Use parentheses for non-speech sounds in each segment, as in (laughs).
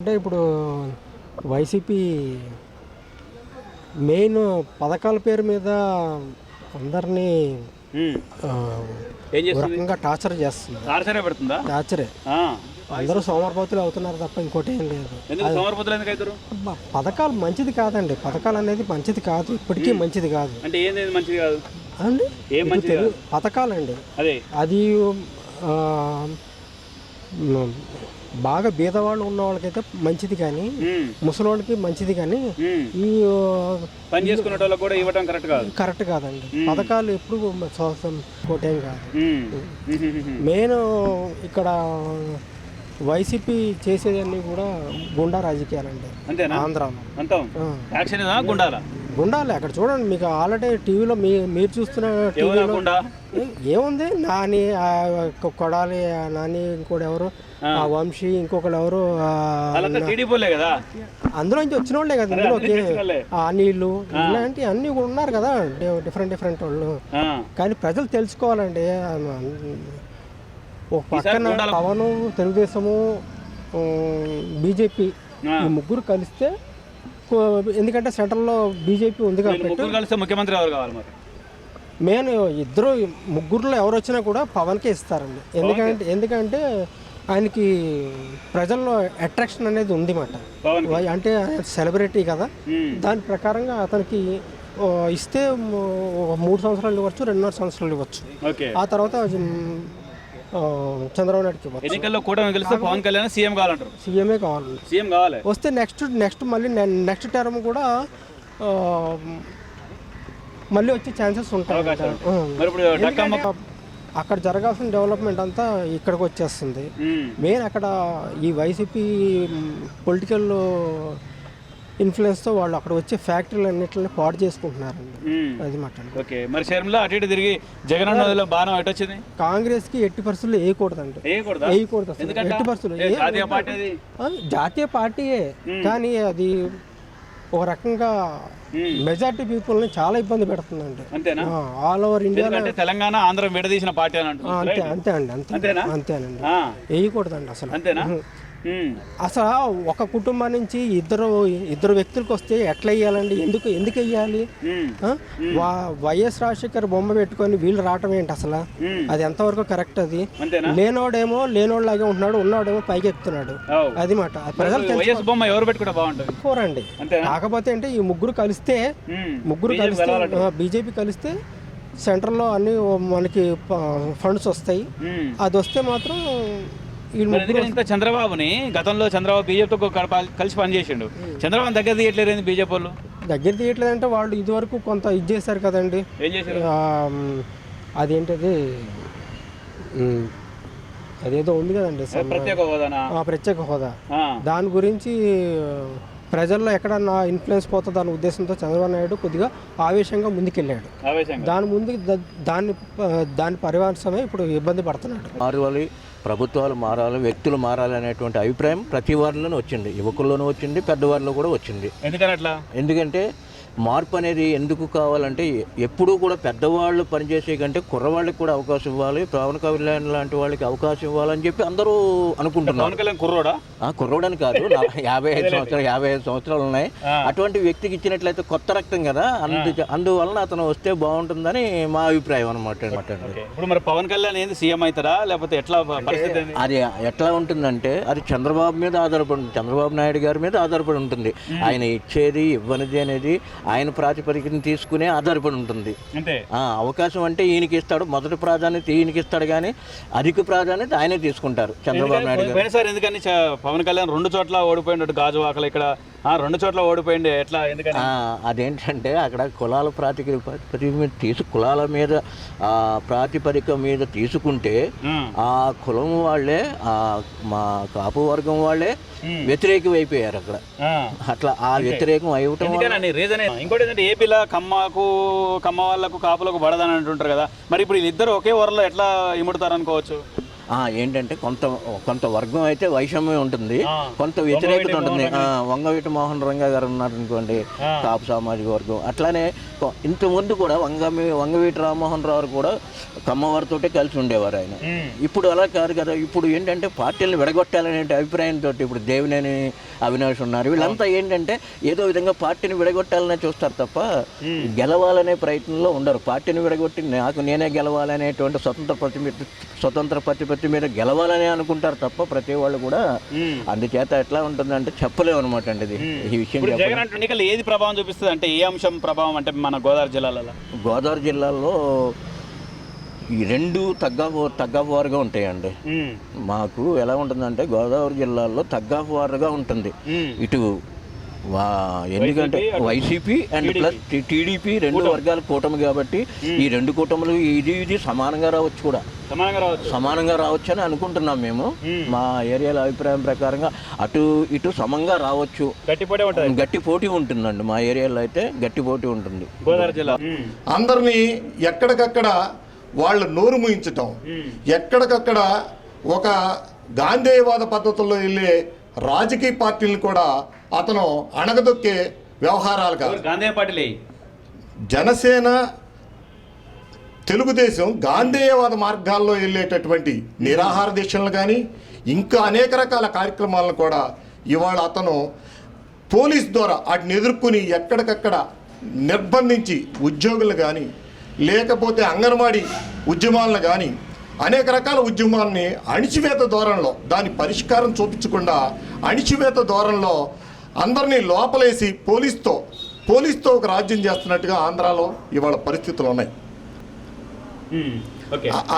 అంటే ఇప్పుడు YCP main పథకాల పేరు మీద అందరినీ ఒక రకంగా టార్చర్ చేస్తుంది. టార్చరే పెడుతుందా? టార్చరే. ఆ. అందరూ సోమరపోతులు అవుతున్నారు తప్ప ఇంకోటి ఏం లేదు. అబ్బా, పథకాలు మంచిది కాదండి. పథకాలు అనేది మంచిది కాదు. ఇప్పటికీ మంచిది కాదు. అంటే ఏంది ఇది మంచిది కాదు? అండి? ఏం మంచిది తెలు- పథకాలండి. అదే. అది ఆ, మ్, బాగా బీదవాళ్ళు ఉన్న వాళ్ళకైతే మంచిది కానీ. ముసలోళ్ళకి మంచిది కానీ. ఈ పని చేసుకునే వాళ్ళకి కూడా కరెక్ట్ కాదు. కరెక్ట్ కాదండి. పథకాలు ఎప్పుడు కోటేం కాదు. మెయిన్ ఇక్కడ వైసీపీ చేసేదన్నీ కూడా గుండా రాజకీయాలండి. ఆంధ్రాలో. అంతం. గుండాలా? గుండాలే అక్కడ చూడండి. మీకు ఆల్రెడీ టీవీలో మీ మీరు చూస్తున్న టీవీలో ఏముంది? నాని కొడాలి ఆ నాని ఇంకోటి ఎవరు? ఆ. వంశీ ఇంకొకరు ఎవరు? అందులో నుంచి వచ్చిన వాళ్ళే కదా ఇందులోకి. ఆ అనిలు ఇలాంటి అన్ని కూడా ఉన్నారు కదా. డిఫరెంట్ డిఫరెంట్ వాళ్ళు. కానీ ప్రజలు తెలుసుకోవాలండి. ఒక పక్కన ఉండాలి. పవన్ తెలుగుదేశము బీజేపీ. ఈ ముగ్గురు కలిస్తే ఎందుకంటే సెంట్రల్లో బీజేపీ ఉంది కాబట్టి. కలిస్తే ముఖ్యమంత్రి ఎవరు కావాలి మరి? మెయిన్ ఇద్దరు ముగ్గురులో ఎవరు వచ్చినా కూడా పవన్కే ఇస్తారండి. ఎందుకంటే ఎందుకంటే ఆయనకి ప్రజల్లో అట్రాక్షన్ అనేది ఉంది మాట. అంటే సెలబ్రిటీ కదా. దాని ప్రకారంగా అతనికి ఇస్తే మూడు సంవత్సరాలు ఇవ్వచ్చు రెండున్నర సంవత్సరాలు ఇవ్వచ్చు. ఆ తర్వాత చంద్రబాబు నాయుడుకి ఎన్నికల్లో కూటమి గెలిస్తే పవన్ కళ్యాణ్ సీఎం కావాలంటారు. సీఎంఏ కావాలి సీఎం కావాలి. వస్తే నెక్స్ట్ నెక్స్ట్ మళ్ళీ నెక్స్ట్ టర్మ్ కూడా మళ్ళీ వచ్చే ఛాన్సెస్ ఉంటాయి అక్కడ జరగాల్సిన డెవలప్మెంట్ అంతా ఇక్కడికి వచ్చేస్తుంది. మెయిన్ అక్కడ ఈ వైసీపీ పొలిటికల్ ఇన్ఫ్లుయెన్స్తో వాళ్ళు అక్కడ వచ్చే ఫ్యాక్టరీలు అన్నిటిని పాడు చేసుకుంటున్నారండి. అది మాట ఓకే. మరి అటు ఇటు తిరిగి జగన్ అన్నదిలో బాణం ఎటు వచ్చింది? కాంగ్రెస్కి ఎట్టి పరిస్థితుల్లో వేయకూడదండి. వేయకూడదా? ఎట్టి ఏ- జాతీయ పార్టీయే. కానీ అది ఒక రకంగా. మెజార్టీ పీపుల్ని చాలా ఇబ్బంది పెడుతుందండి. అంతేనా? All over India Telangana Andhra విడదీసిన party అంతే అంతే అండి అంతే. అంతేనా? అంతేనండి. వేయకూడదండి అసలు. అంతేనా. అసలు ఒక కుటుంబం నుంచి ఇద్దరు ఇద్దరు వ్యక్తులకు వస్తే ఎట్లా వేయాలండి ఎందుకు ఎందుకు వెయ్యాలి ఉమ్. ఆ? వా- వైఎస్ రాజశేఖర్ బొమ్మ పెట్టుకొని వీళ్ళు రావటం ఏంటి అసలు. అది ఎంతవరకు కరెక్ట్ అది లేనోడేమో లేనోళ్ళలాగే ఉంటున్నాడు ఉన్నోడేమో పైకి ఎక్కుతున్నాడు. అది మాట ప్రజలు మరి వైఎస్ బొమ్మ ఎవరు పెట్టుకుంటే బాగుంటుంది తెలుసుకోరండి అంతేనా కాకపోతే అంటే ఈ ముగ్గురు కలిస్తే. ముగ్గురు కలిస్తే. బీజేపీ కలిస్తే సెంట్రల్లో అన్ని మనకి ఫండ్స్ వస్తాయి. అది వస్తే మాత్రం ఎందుకంటే చంద్రబాబుని గతంలో చంద్రబాబు బీజేపీతో కలిసి పనిచేసిండు. చంద్రబాబు దగ్గర తీయట్లేరు బీజేపీ వాళ్ళు? దగ్గర తీయట్లేదంటే వాళ్ళు ఇదివరకు కొంత ఇది చేశారు కదండి. ఏం చేశారు? ఆ, మ్, అదేంటది అదేదో ఉంది కదండి ప్రత్యేక హోదానా? ఆ, ప్రత్యేక హోదా. ఆ. దాని గురించి ప్రజల్లో ఎక్కడన్నా ఇన్ఫ్లుయెన్స్ పోతుంది అనే ఉద్దేశంతో చంద్రబాబు నాయుడు కొద్దిగా ఆవేశంగా ముందుకెళ్ళాడు. ఆవేశంగా? దాని ముందు దాన్ని దాని పరివారసమే ఇప్పుడు ఇబ్బంది పడుతున్నాడు. ప్రభుత్వాలు మారాలి వ్యక్తులు మారాలి అనేటువంటి అభిప్రాయం ప్రతి వారిలోనూ వచ్చింది. యువకుల్లోనూ వచ్చింది పెద్దవారిలో కూడా వచ్చింది. ఎందుకని అట్లా? ఎందుకంటే మార్పు అనేది ఎందుకు కావాలంటే ఎప్పుడూ కూడా పెద్దవాళ్ళు పనిచేసే కంటే కుర్రవాళ్ళకి కూడా అవకాశం ఇవ్వాలి పవన్ కళ్యాణ్ లాంటి వాళ్ళకి అవకాశం ఇవ్వాలని చెప్పి అందరూ అనుకుంటున్నారు. పవన్ కళ్యాణ్ కుర్రోడా? కుర్రోడని కాదు యాభై ఐదు (laughs) సంవత్సరాలు యాభై ఐదు సంవత్సరాలు ఉన్నాయి. అటువంటి వ్యక్తికి ఇచ్చినట్లయితే కొత్త రక్తం కదా అందు అందువలన అతను వస్తే బాగుంటుందని మా అభిప్రాయం అనమాట. ఇప్పుడు మరి పవన్ కళ్యాణ్ ఏంది సీఎం అవుతారా లేకపోతే ఎట్లా అది ఎట్లా ఉంటుందంటే అది చంద్రబాబు మీద ఆధారపడి చంద్రబాబు నాయుడు గారి మీద ఆధారపడి ఉంటుంది. ఆయన ఇచ్చేది ఇవ్వనిది అనేది ఆయన ప్రాతిపదికన తీసుకునే ఆధారపడి ఉంటుంది ఆ, అవకాశం అంటే ఈయనకి ఇస్తాడు మొదటి ప్రాధాన్యత ఈయనకి ఇస్తాడు కానీ అధిక ప్రాధాన్యత ఆయనే తీసుకుంటారు చంద్రబాబు నాయుడు గారు పోయినసారి ఎందుకని పవన్ కళ్యాణ్ రెండు చోట్ల ఓడిపోయినట్టు గాజు వాకలు ఇక్కడ రెండు చోట్ల ఓడిపోయింది ఎట్లా ఎందుకని అదేంటంటే అక్కడ కులాల ప్రాతిపదిక మీద తీసు కులాల మీద ఆ, ప్రాతిపదిక మీద తీసుకుంటే. ఆ కులం వాళ్ళే మా కాపు వర్గం వాళ్ళే. వ్యతిరేకం అయిపోయారు అక్కడ. అట్లా ఆ వ్యతిరేకం ఎందుకని రీజన్ ఇంకోటి ఏంటంటే ఏపీలో కమ్మకు కమ్మ వాళ్ళకు కాపులకు పడదని అంటుంటారు కదా. మరి ఇప్పుడు వీళ్ళిద్దరు ఒకే ఊరలో ఎట్లా ఇముడతారు అనుకోవచ్చు ఏంటంటే కొంత కొంత వర్గం అయితే వైషమ్యం ఉంటుంది. కొంత వ్యతిరేకత ఉంటుంది. వంగవీటి మోహన్ రంగా గారు ఉన్నారు అనుకోండి ఆ. కాపు సామాజిక వర్గం. అట్లానే ఇంతకుముందు కూడా వంగమి వంగవీటి రామ్మోహన్ రావు కూడా కమ్మవారితోటే కలిసి ఉండేవారు ఆయన. ఇప్పుడు అలా కాదు కదా. ఇప్పుడు ఏంటంటే పార్టీలను విడగొట్టాలనే అభిప్రాయంతో ఇప్పుడు దేవినేని అవినాష్ ఉన్నారు. వీళ్ళంతా ఏంటంటే ఏదో విధంగా పార్టీని విడగొట్టాలనే చూస్తారు తప్ప గెలవాలనే ప్రయత్నంలో ఉండరు. పార్టీని విడగొట్టి నాకు నేనే గెలవాలనేటువంటి స్వతంత్ర ప్రతిపత్తి స్వతంత్ర ప్రతిపత్తి మీద గెలవాలని అనుకుంటారు తప్ప ప్రతి వాళ్ళు కూడా. అందుచేత ఎట్లా ఉంటుందంటే చెప్పలేము అనమాట అండి ఇది. ఈ విషయం జగన్ అంటే ఎన్నికలు ఏది ప్రభావం చూపిస్తుంది? అంటే ఏ అంశం ప్రభావం అంటే మన గోదావరి జిల్లాలలో? గోదావరి జిల్లాలో ఈ రెండు తగ్గాపు తగ్గాపువారుగా ఉంటాయండి. మాకు ఎలా ఉంటుందంటే గోదావరి జిల్లాలో తగ్గాపువారుగా ఉంటుంది. ఇటు ఎందుకంటే వైసీపీ, అండ్ ప్లస్ టీడీపీ రెండు వర్గాల కూటమి కాబట్టి ఈ రెండు కూటములు ఇది ఇది సమానంగా రావచ్చు కూడా. సమానంగా రావచ్చు. సమానంగా రావచ్చు అని అనుకుంటున్నాం మేము. మా ఏరియాలో అభిప్రాయం ప్రకారంగా అటు ఇటు సమంగా రావచ్చు. గట్టి పోటీ ఉంటుందండి మా ఏరియాలో అయితే గట్టి పోటీ ఉంటుంది. గోదావరి జిల్లా. అందరినీ ఎక్కడికక్కడ వాళ్ళు నోరు ముయించటం. ఎక్కడికక్కడ ఒక గాంధేయవాద పద్ధతుల్లో వెళ్ళే రాజకీయ పార్టీలను కూడా అతను అణగదొక్కే వ్యవహారాలుగా జనసేన తెలుగుదేశం గాంధేయవాద మార్గాల్లో వెళ్ళేటటువంటి నిరాహార దీక్షలను కానీ ఇంకా అనేక రకాల కార్యక్రమాలను కూడా ఇవాళ అతను పోలీస్ ద్వారా వాటిని ఎదుర్కొని ఎక్కడికక్కడ నిర్బంధించి ఉద్యోగులు కానీ లేకపోతే అంగన్వాడీ ఉద్యమాలను కానీ అనేక రకాల ఉద్యమాల్ని అణిచివేత ధోరణిలో దాని పరిష్కారం చూపించకుండా అణిచివేత ధోరణిలో అందరినీ లోపలేసి పోలీస్తో పోలీస్తో ఒక రాజ్యం చేస్తున్నట్టుగా ఆంధ్రాలో ఇవాళ పరిస్థితులు ఉన్నాయి.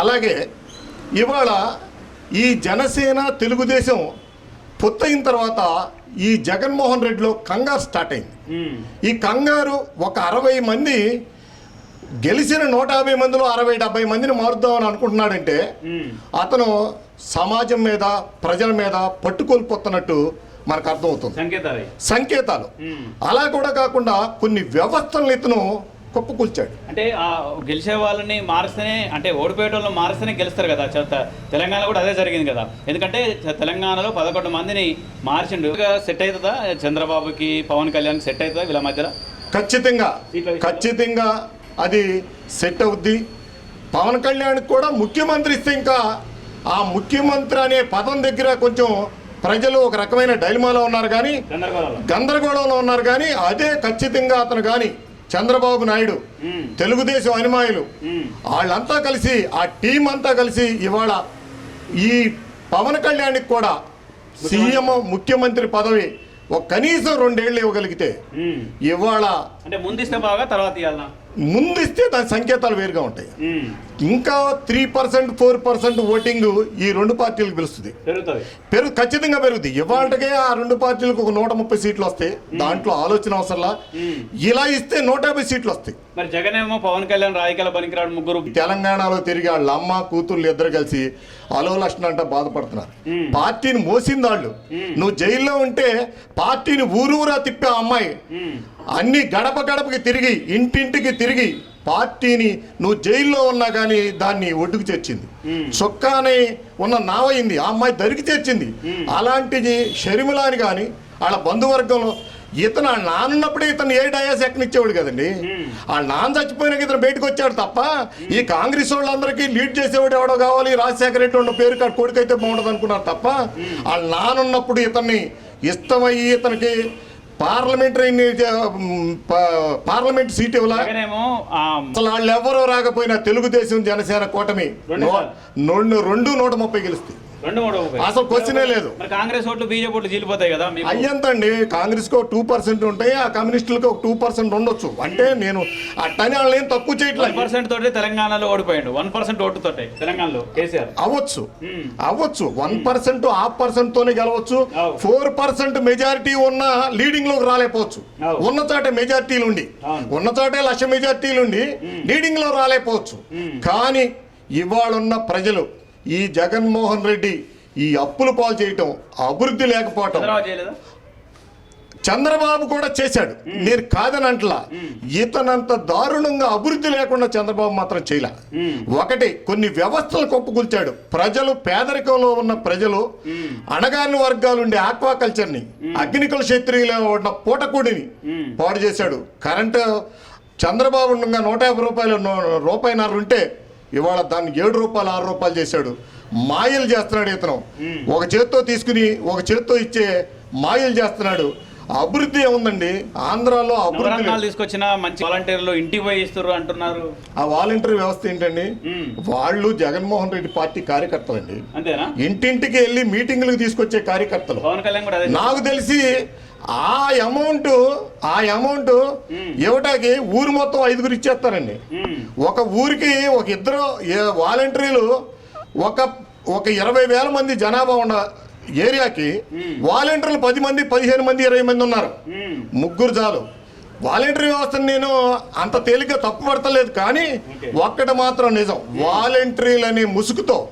అలాగే ఇవాళ ఈ జనసేన తెలుగుదేశం పొత్తయిన తర్వాత ఈ జగన్మోహన్ రెడ్డిలో కంగారు స్టార్ట్ అయింది. ఈ కంగారు ఒక అరవై మంది గెలిచిన నూట యాభై మందిలో అరవై డెబ్బై మందిని మారుద్దామని అనుకుంటున్నాడంటే. అతను సమాజం మీద ప్రజల మీద పట్టుకోల్పోతున్నట్టు మనకు అర్థమవుతుంది. సంకేతాలు. అలా కూడా కాకుండా కొన్ని వ్యవస్థలను ఇతను కుప్పకూల్చాడు. అంటే ఆ గెలిచే వాళ్ళని మారిస్తేనే అంటే ఓడిపోయేటోళ్ళని మారిస్తేనే గెలుస్తారు కదా. తెలంగాణ కూడా అదే జరిగింది కదా. ఎందుకంటే తెలంగాణలో పదకొండు మందిని మార్చిండు. సెట్ అవుతుందా? చంద్రబాబుకి పవన్ కళ్యాణ్ సెట్ అవుతుందా వీళ్ళ మధ్యలో? ఖచ్చితంగా? ఖచ్చితంగా అది సెట్ అవుద్ది పవన్ కళ్యాణ్ కూడా ముఖ్యమంత్రి ఇస్తే ఇంకా ఆ ముఖ్యమంత్రి అనే పదం దగ్గర కొంచెం ప్రజలు ఒక రకమైన డైలమాలో ఉన్నారు కానీ గందరగోళంలో ఉన్నారు కానీ అదే ఖచ్చితంగా అతను కానీ చంద్రబాబు నాయుడు. తెలుగుదేశం అనుమాయులు. వాళ్ళంతా కలిసి ఆ టీం అంతా కలిసి ఇవాళ ఈ పవన్ కళ్యాణ్కి కూడా సీఎం ముఖ్యమంత్రి పదవి ఒక కనీసం రెండేళ్ళు ఇవ్వగలిగితే. ఇవాళ అంటే ముందిస్తే బాగా తర్వాత ఇవ్వాలనా ముందిస్తే దాని సంకేతాలు వేరుగా ఉంటాయి. ఇంకా three percent four percent voting ఈ రెండు పార్టీలకు పిలుస్తుంది. పెరుగు ఖచ్చితంగా పెరుగుతుంది ఇవాళకే ఆ రెండు పార్టీలకు ఒక నూట ముప్పై సీట్లు వస్తాయి. దాంట్లో ఆలోచన అవసరంలా. ఇలా ఇస్తే నూట యాభై సీట్లు వస్తాయి. మరి జగన్ ఏమో పవన్ కళ్యాణ్ రాజకీయాల పనికిరాడు ముగ్గురు. తెలంగాణలో తిరిగి వాళ్ళ అమ్మ కూతుర్లు ఇద్దరు కలిసి అలో లక్షణ అంట బాధపడుతున్నారు. పార్టీని మోసింది వాళ్ళు నువ్వు జైల్లో ఉంటే పార్టీని ఊరూరా తిప్పే అమ్మాయి. అన్ని గడప గడపకి తిరిగి ఇంటింటికి తిరిగి పార్టీని నువ్వు జైల్లో ఉన్నా కానీ దాన్ని ఒడ్డుకు చేర్చింది చొక్కాని ఉన్న నావయింది ఆ అమ్మాయి దరికి చేర్చింది అలాంటిది షర్మిలాని కానీ వాళ్ళ బంధువర్గంలో ఇతను వాళ్ళ నాన్నప్పుడే ఇతను ఏ డయాస్ ఎక్కనిచ్చేవాడు కదండి. వాళ్ళ నాన్న చచ్చిపోయినాక ఇతను బయటకు వచ్చాడు తప్ప ఈ కాంగ్రెస్ వాళ్ళందరికీ లీడ్ చేసేవాడు ఎవడో కావాలి రాజశేఖర రెడ్డి ఉన్న పేరు కొడుకైతే బాగుండదు అనుకున్నారు తప్ప వాళ్ళ నాన్న ఉన్నప్పుడు ఇతన్ని ఇష్టమయ్యి ఇతనికి పార్లమెంటరీ పార్లమెంట్ సీట్ ఇవ్వలా? అసలు వాళ్ళు ఎవరో రాకపోయినా తెలుగుదేశం జనసేన కూటమి రెండు నూట ముప్పై గెలుస్తాయి. రెండు మూడు ముప్పై. అసలు క్వశ్చనే లేదు. మరి కాంగ్రెస్ ఓట్లు బీజేపీ ఓట్లు చీలిపోతాయి కదా అయ్యంతండి కాంగ్రెస్కు టూ పర్సెంట్ ఉంటాయి ఆ కమ్యూనిస్టులకు ఒక టూ పర్సెంట్ ఉండొచ్చు. అంటే నేను అట్టని వాళ్ళని ఏం తక్కువ చేయట్లేదు పర్సెంట్ తోటి తెలంగాణలో ఓడిపోయాడు. వన్ పర్సెంట్ ఓటు తోటి తెలంగాణలో కేసీఆర్. అవ్వచ్చు. అవ్వచ్చు. వన్ పర్సెంట్ హాఫ్ పర్సెంట్ తోనే గెలవచ్చు. ఫోర్ పర్సెంట్ మెజారిటీ ఉన్న లీడింగ్లోకి రాలేకపోవచ్చు. ఉన్న చోటే మెజారిటీలు ఉండి. ఉన్న చోటే లక్ష మెజారిటీలు ఉండి లీడింగ్లో రాలేకపోవచ్చు. కానీ ఇవాళ ఉన్న ప్రజలు ఈ జగన్మోహన్ రెడ్డి ఈ అప్పులు పాలు చేయటం అభివృద్ధి లేకపోవటం చంద్రబాబు కూడా చేశాడు. నేను కాదని అంటలా ఇతనంత దారుణంగా అభివృద్ధి లేకుండా చంద్రబాబు మాత్రం చేయలే. ఒకటి కొన్ని వ్యవస్థలు కొప్పుకూల్చాడు. ప్రజలు పేదరికంలో ఉన్న ప్రజలు అణగారిన వర్గాలు ఉండే ఆక్వాకల్చర్ని అగ్నికుల క్షత్రియులో ఉన్న పూటకూడిని పాడు చేశాడు. కరెంటు చంద్రబాబు ఉండగా నూట యాభై రూపాయలు రూపాయిన్నర ఉంటే ఇవాళ దాన్ని ఏడు రూపాయలు ఆరు రూపాయలు చేశాడు. మాయలు చేస్తున్నాడు ఇతను. ఒక చేత్తో తీసుకుని ఒక చేత్తో ఇచ్చే మాయలు చేస్తున్నాడు. అభివృద్ధి ఏముందండి? ఆంధ్రాలో అభివృద్ధి తీసుకొచ్చిన మంచి వాలంటీర్లు ఇంటికి పోయి ఇస్తారు అంటున్నారు. ఆ వాలంటరీ వ్యవస్థ ఏంటండి. వాళ్ళు జగన్మోహన్ రెడ్డి పార్టీ కార్యకర్తలండి. అంతేనా? ఇంటింటికి వెళ్ళి మీటింగ్లకు తీసుకొచ్చే కార్యకర్తలు. పవన్ కళ్యాణ్ కూడా నాకు తెలిసి ఆ అమౌంట్ ఆ అమౌంట్ ఇవ్వటానికి ఊరు మొత్తం ఐదుగురు ఇచ్చేస్తారండి. ఒక ఊరికి ఒక ఇద్దరు వాలంటీర్లు ఒక ఒక ఇరవై వేల మంది జనాభా ఉన్న ఏరియాకి వాలంటీర్లు పది మంది పదిహేను మంది ఇరవై మంది ఉన్నారు. ముగ్గురు చాలు. వాలంటరీ వ్యవస్థను నేను అంత తేలిగ్గా తప్పు పడతలేదు కానీ ఒక్కటి మాత్రం నిజం. వాలంటీర్లు అనే ముసుగుతో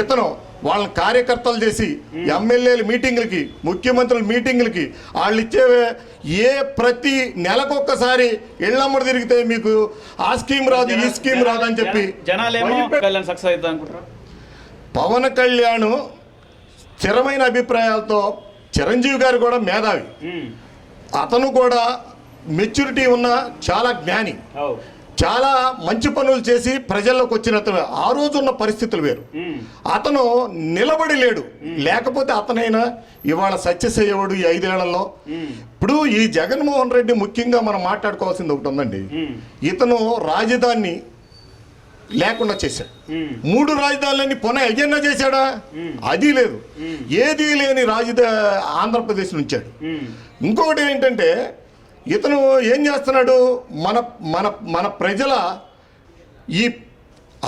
ఇతను వాళ్ళ కార్యకర్తలు చేసి ఎమ్మెల్యేల మీటింగులకి ముఖ్యమంత్రుల మీటింగులకి వాళ్ళు ఇచ్చే ఏ ప్రతి నెలకొక్కసారి ఇళ్ళమ్మడి తిరిగితే మీకు ఆ స్కీమ్ రాదు ఈ స్కీమ్ రాదు అని చెప్పి పవన్ కళ్యాణ్ స్థిరమైన అభిప్రాయాలతో చిరంజీవి గారు కూడా మేధావి. అతను కూడా మెచ్యూరిటీ ఉన్న చాలా జ్ఞాని. చాలా మంచి పనులు చేసి ప్రజల్లోకి వచ్చిన అతను ఆ రోజు ఉన్న పరిస్థితులు వేరు. అతను నిలబడి లేడు. లేకపోతే అతనైనా ఇవాళ సక్సెస్ అయ్యేవాడు ఈ ఐదేళ్ళలో. ఇప్పుడు ఈ జగన్మోహన్ రెడ్డి ముఖ్యంగా మనం మాట్లాడుకోవాల్సింది ఒకటి ఉందండి ఇతను రాజధాని లేకుండా చేశాడు. మూడు రాజధానులన్నీ పునః అయ్యన్నా చేశాడా? అది లేదు. ఏదీ లేని రాజధా ఆంధ్రప్రదేశ్ నుంచాడు. ఇంకొకటి ఏంటంటే ఇతను ఏం చేస్తున్నాడు? మన మన మన ప్రజల ఈ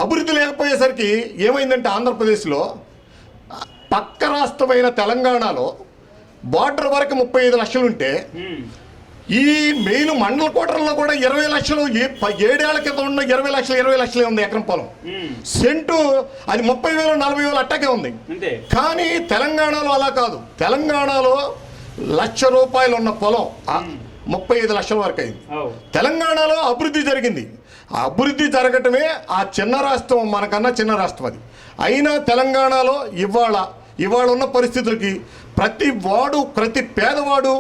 అభివృద్ధి లేకపోయేసరికి ఏమైందంటే ఆంధ్రప్రదేశ్లో పక్క రాష్ట్రమైన తెలంగాణలో బార్డర్ వరకు ముప్పై ఐదు లక్షలు ఉంటే ఈ మెయిన్ మండల కోటర్లో కూడా ఇరవై లక్షలు ఏడేళ్ళ క్రితం ఉన్న ఇరవై లక్షలు ఇరవై లక్షలే ఉంది ఎకరం పొలం. సెంటు అది ముప్పై వేలు నలభై వేలు అట్టాకే ఉంది. కానీ తెలంగాణలో అలా కాదు. తెలంగాణలో లక్ష రూపాయలు ఉన్న పొలం ముప్పై ఐదు లక్షల వరకు అయింది. తెలంగాణలో అభివృద్ధి జరిగింది. ఆ అభివృద్ధి జరగటమే ఆ చిన్న రాష్ట్రం మనకన్నా చిన్న రాష్ట్రం అది. అయినా తెలంగాణలో ఇవాళ ఇవాళ ఉన్న పరిస్థితులకి ప్రతి వాడు ప్రతి పేదవాడు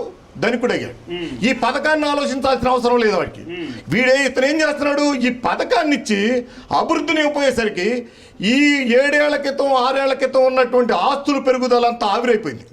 ధనికుడయ్యాడు. ఈ పథకాన్ని ఆలోచించాల్సిన అవసరం లేదు వాడికి. వీడే ఇతను ఏం చేస్తున్నాడు? ఈ పథకాన్ని ఇచ్చి అభివృద్ధిని ఇవ్వపోయేసరికి ఈ ఏడేళ్ళ క్రితం ఆరేళ్ళ క్రితం ఉన్నటువంటి ఆస్తుల పెరుగుదల అంతా ఆవిరైపోయింది.